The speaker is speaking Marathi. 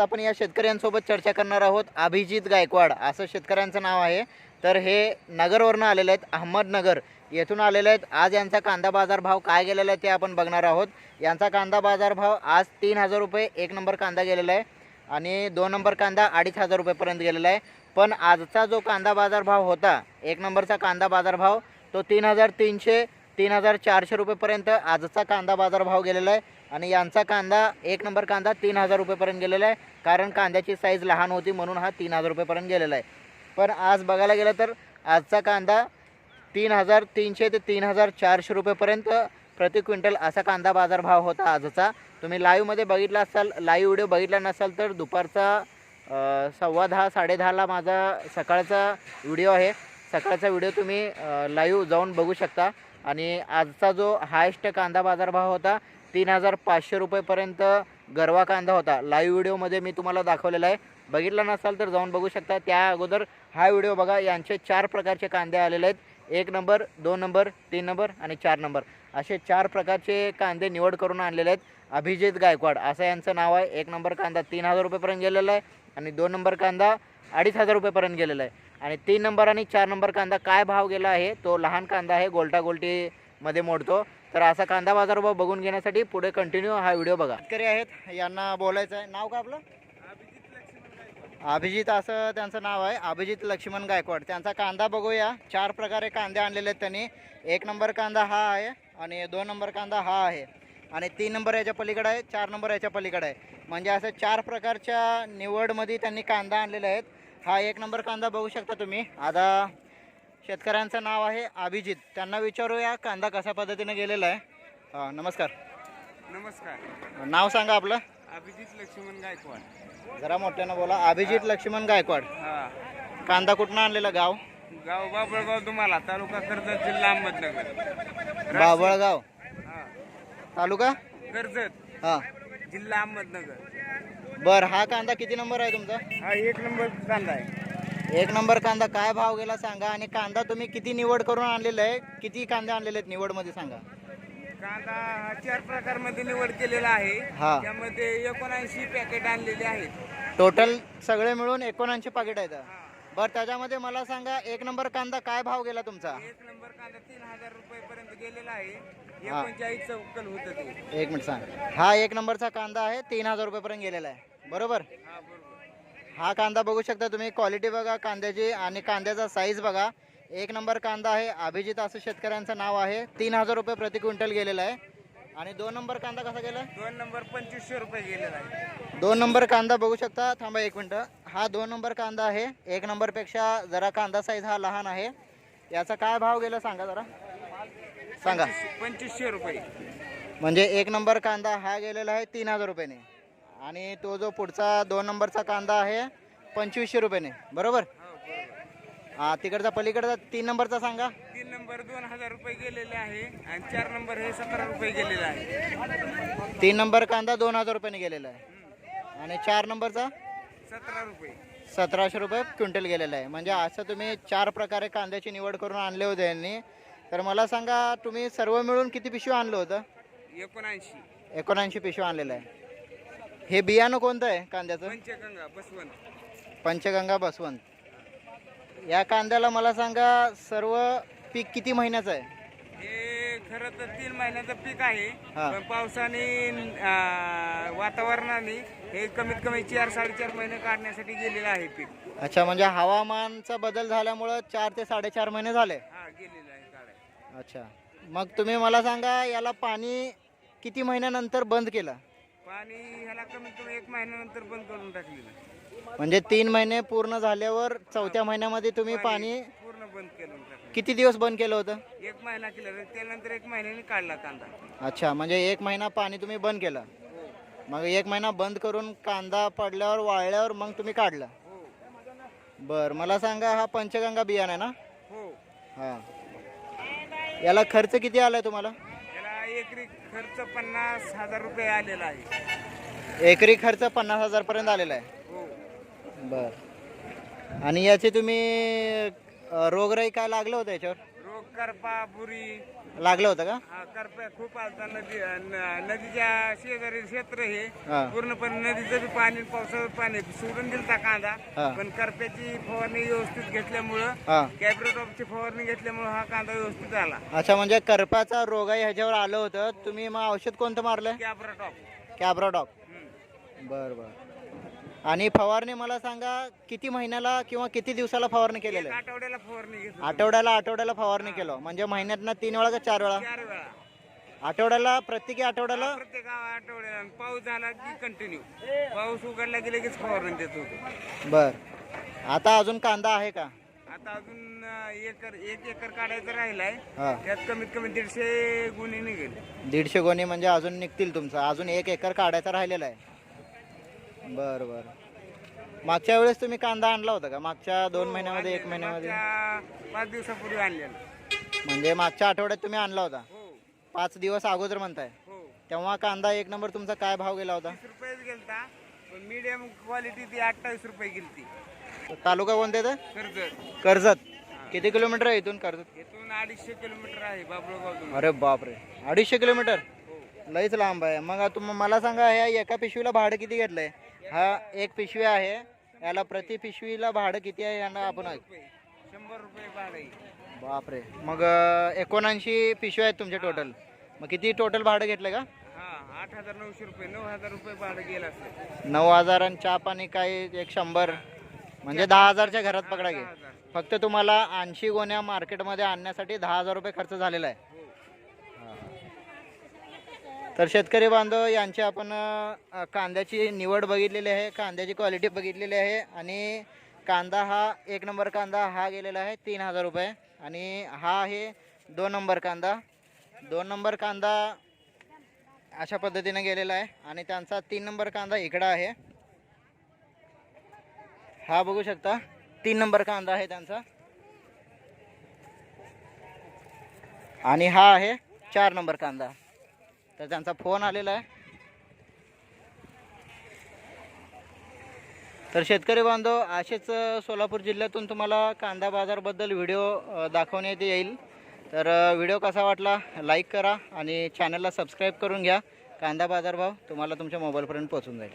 आपण या शेतकऱ्यांसोबत चर्चा करणार आहोत अभिजित गायकवाड. असं शेतकऱ्यांचं नाव आहे. तर हे नगरवरनं आलेले आहेत अहमदनगर. येथून आलेले आहेत. आज यांचा कांदा बाजार भाव काय गेलेला आहे ते आपण बघणार आहोत. यांचा कांदा बाजार भाव आज तीन हजार रुपये एक नंबर कांदा गेलेला आहे. आणि दोन नंबर कांदा अडीच हजार रुपयेपर्यंत गेलेला आहे. पण आजचा जो कांदा बाजार भाव होता एक नंबरचा कांदा बाजार भाव तो तीन हजार तीनशे तीन हजार चारशे रुपयेपर्यंत आजचा कांदा बाजार भाव गेलेला आहे. आणि यांचा कांदा एक नंबर कांदा तीन हजार रुपयेपर्यंत गेलेला आहे. कारण कांद्याची साईज लहान होती म्हणून हा तीन हजार रुपयेपर्यंत गेलेला आहे. पण आज बघायला गेलं तर आजचा कांदा तीन हजार तीनशे ते तीन हजार चारशे रुपयेपर्यंत प्रति क्विंटल असा कांदा बाजारभाव होता आजचा. तुम्ही लाईव्हमध्ये बघितला असाल लाईव्ह व्हिडिओ बघितला नसाल तर दुपारचा सव्वा दहा साडेदहाला माझा सकाळचा व्हिडिओ आहे. सकाळचा व्हिडिओ तुम्ही लाईव्ह जाऊन बघू शकता. आणि आजचा जो हायेस्ट कांदा बाजारभाव होता तीन हजार पाचशे रुपयेपर्यंत गरवा कांदा होता. लाईव्ह व्हिडिओमध्ये मी तुम्हाला दाखवलेला आहे. बघितला नसाल तर जाऊन बघू शकता. त्या अगोदर हा व्हिडिओ बघा यांचे चार प्रकारचे कांदे आलेले आहेत. एक नंबर दोन नंबर तीन नंबर आणि चार नंबर असे चार प्रकारचे कांदे निवड करून आणलेले आहेत. अभिजित गायकवाड असं यांचं नाव आहे. एक नंबर कांदा तीन हजार रुपयेपर्यंत गेलेला आहे आणि दोन नंबर कांदा अडीच हजार रुपयेपर्यंत गेलेला आहे. आणि तीन नंबर आणि चार नंबर कांदा काय भाव गेला आहे? तो लहान कांदा आहे. गोलटा गोलटीमध्ये मोडतो. तर असा कांदा बाजार भाव बघून घेण्यासाठी पुढे कंटिन्यू हा व्हिडिओ बघा. शेतकरी आहेत यांना बोलायचं आहे. नाव का आपलं? अभिजित असं त्यांचं नाव आहे. अभिजित लक्ष्मण गायकवाड. त्यांचा कांदा बघूया. चार प्रकारे कांदे आणलेले आहेत त्यांनी. एक नंबर कांदा हा आहे आणि दोन नंबर कांदा हा आहे. आणि तीन नंबर याच्या पलीकडे आहे चार नंबर याच्या पलीकडे आहे. म्हणजे असं चार प्रकारच्या निवडमध्ये त्यांनी कांदा आणलेले आहेत. हा एक नंबर कांदा बघू शकता तुम्ही. आता शेतकऱ्यांचं नाव आहे अभिजित. त्यांना विचारूया कांदा कशा पद्धतीने गेलेला आहे. हां नमस्कार. नमस्कार. नाव सांगा आपलं. अभिजित लक्ष्मण गायकवाड. जरा मोठ्यानं बोला. अभिजित लक्ष्मण गायकवाड. हा. कांदा कुठनं आणलेला गाव? गाव बाबळगाव तुम्हाला तालुका कर्जत जिल्हा अहमदनगर. बाबळगाव. हा. तालुका? कर्जत. हां. जिल्हा अहमदनगर. बर हा कांदा किती नंबर आहे तुमचा? हा एक नंबर कांदा आहे. एक नंबर कांदा. काय भाव गेला सांगा. आणि कांदा तुम्ही किती निवड करून आणलेला आहे? किती कांदे आणलेले आहेत निवडमध्ये सांगा. कांदा हा चार प्रकारमध्ये निवड केलेला आहे. हा. त्यामध्ये एकोणऐंशी पॅकेट आणलेले आहेत. टोटल सगळे मिळून एकोणऐंशी पाकिट आहेत. बरं त्याच्यामध्ये मला सांगा एक नंबर कांदा काय भाव गेला तुमचा? एक नंबर कांदा तीन हजार रुपये पर्यंत गेलेला आहे. एकोणचाळीस चौकल होत ते. एक मिनिट सांग. हा एक नंबरचा कांदा आहे तीन हजार रुपयेपर्यंत गेलेला आहे. बरोबर? हा बरोबर. हा कांदा बघू शकता तुम्ही. क्वालिटी बघा कांद्याची आणि कांद्याचा साईज बघा. एक नंबर कांदा आहे. अभिजित असं शेतकऱ्यांचं नाव आहे. तीन हजार रुपये प्रति क्विंटल गेलेला आहे. आणि दोन नंबर कांदा कसा गेला? दोन नंबर पंचवीसशे रुपये गेलेला आहे. दोन नंबर कांदा बघू शकता. थांबा एक मिनटं. हा दोन नंबर कांदा आहे. एक नंबरपेक्षा जरा कांदा साईज हा लहान आहे. याचा काय भाव गेला सांगा जरा. सांगा. पंचवीसशे- रुपये. म्हणजे एक नंबर कांदा हा गेलेला आहे तीन हजार रुपयाने. आणि तो जो पुढचा दोन नंबरचा कांदा आहे पंचवीसशे रुपयाने. बरोबर? हो तिकडचा पलीकडचा तीन नंबरचा सांगा. तीन नंबर दोन हजार रुपये गेलेले आहे आणि चार नंबर हे सतरा रुपये गेलेला आहे. तीन नंबर कांदा दोन हजार रुपयाने गेलेला आहे. आणि चार नंबरचा? सतरा रुपये. सतराशे रुपये क्विंटल गेलेला आहे. म्हणजे असं तुम्ही चार प्रकारे कांद्याची निवड करून आणले होते यांनी. तर मला सांगा तुम्ही सर्व मिळून किती पिशवी आणलं होतं? एकोणऐंशी. एकोणऐंशी पिशवी आणलेलं आहे. हे बियाणं कोणतं आहे कांद्याचं? पंचगंगा बसवंत. पंचगंगा बसवंत. या कांद्याला मला सांगा सर्व पीक किती महिन्याचं आहे? हे खरं तर तीन महिन्याचं पीक आहे. हा. पण पावसाने अं, वातावरणाने हे कमीत कमी चार साडेचार महिने काढण्यासाठी गेलेलं आहे पीक. अच्छा म्हणजे हवामानचा बदल झाल्यामुळं चार ते साडेचार महिने झाले. हा गेलेलं आहे काढाय अच्छा. मग तुम्ही मला सांगा याला पाणी किती महिन्यानंतर बंद केलं? पाणी ह्याला कमीत कमी एक महिन्यानंतर बंद करून टाकलेलं. म्हणजे तीन महिने पूर्ण झाल्यावर चौथ्या महिन्यामध्ये तुम्ही पाणी पूर्ण बंद करून टाकलं. किती दिवस बंद केलं होतं? एक महिना केलं त्यानंतर एक महिन्याने काढला कांदा. अच्छा म्हणजे एक महिना पाणी तुम्ही बंद केलं. मग एक महिना बंद करून कांदा पडल्यावर वाळल्यावर मग तुम्ही काढलं. हो. बरं मला सांगा हा पंचगंगा बियाणं आहे ना? हो. हां. याला खर्च किती आलाय तुम्हाला? त्याला एकरी खर्च पन्नास हजार रुपये आलेला आहे. एकरी खर्च पन्नास हजारपर्यंत आलेला आहे? हो. बर. आणि याचे तुम्ही अ, रोगराई काय लागलं होतं याच्यावर? रोग करपा बुरी. लागलं होतं का? हा करप्या खूप आलता नदी न- नदीच्या शेजारी क्षेत्र हे हा. पूर्णपणे नदीचं बी पाणी पावसाचं पाणी सोडून दिलता कांदा. हा. पण करप्याची फवारणी व्यवस्थित घेतल्यामुळं हा. कॅब्रेटॉपची फवारणी घेतल्यामुळं हा कांदा व्यवस्थित आला. अच्छा म्हणजे करपाचा रोगाई ह्याच्यावर आलं होतं. तुम्ही मग औषध कोणतं मारलंय? कॅब्रेटॉप. कॅब्राडॉक बर बर. आणि फवारणी मला सांगा किती महिन्याला किंवा किती दिवसाला फवारणी केलेलं? आहे आठवड्याला फवारणी घेतो आठवड्याला आठवड्याला फवारणी केलं. म्हणजे महिन्यातनं तीन वेळा का चार वेळा? चार वेळा. आठवड्याला प्रत्येकी आठवड्याला? प्रत्येक आठवड्याला. आणि पाऊस झाला की कंटिन्यू पाऊस उघडला की लगेच फवारणी देत. होतो बर. आता अजून कांदा आहे का? आता अजून अं, एकर एक एकर काढायचं राहिलाय. हा. त्यात कमीत कमी दीडशे गुन्हे निघेल. दीडशे गोणी म्हणजे अजून निघतील तुमचं. अजून एक एकर काढायचा राहिलेला आहे. बर बर. मागच्या वेळेस तुम्ही कांदा आणला होता का? मागच्या दोन महिन्यामध्ये एक महिन्यामध्ये? मागच्या पाच दिवसापूर्वी आणलेलं. म्हणजे मागच्या आठवड्यात तुम्ही आणला होता? हो. पाच दिवस अगोदर म्हणताय. हो. तेव्हा कांदा एक नंबर तुमचा काय भाव गेला होता? तीस रुपयेच गेलता पण मीडियम क्वालिटी ती अठ्ठावीस रुपये गेलती. तालुका कोणते कर्जत. कर्जत. किती किलोमीटर आहे इथून कर्जत? इथून अडीचशे किलोमीटर आहे बाबळगाव अरे बापरे. अडीचशे किलोमीटर? हो. लईच लांब आहे. मग तुम मला सांगा ह्या एका पिशवीला भाडं किती घेतलंय? हा एक पिशवी आहे. याला प्रति पिशवीला भाडं किती आहे यांना आपण शंभर रुपये भाडं बापरे. मग एकोणऐंशी पिशव्या आहेत तुमचे टोटल मग किती टोटल भाडं घेतलं का? हा आठ हजार नऊशे रुपये नऊ हजार रुपये भाडं गेलं नऊ हजार आणि चहा पाणी काय एक शंभर. म्हणजे दहा हजारच्या घरात पकडा घे फक्त तुम्हाला ऐंशी गोण्या मार्केटमध्ये आणण्यासाठी दहा हजार रुपये खर्च झालेला आहे. तर शेतकरी बांधव यांची आपण अ, कांद्याची निवड बघितलेली आहे कांद्याची क्वालिटी बघितलेली आहे आणि कांदा हा एक नंबर कांदा हा गेलेला आहे तीन हजार रुपये आणि हा आहे दोन नंबर कांदा. दोन नंबर कांदा अशा पद्धतीने गेलेला आहे आणि त्यांचा तीन नंबर कांदा इकडं आहे. हा बघू शकता तीन नंबर कांदा आहे त्यांचा. आणि हा आहे चार नंबर कांदा. तर त्यांचा फोन आलेला आहे. तर शेतकरी बांधव असेच सोलापूर जिल्ह्यातून तुम्हाला कांदा बाजारबद्दल व्हिडिओ दाखवण्यात येईल. तर व्हिडिओ कसा वाटला? लाईक करा आणि चॅनलला सबस्क्राईब करून घ्या. कांदा बाजारभाव तुम्हाला तुमच्या मोबाईलपर्यंत पोहोचून जाईल.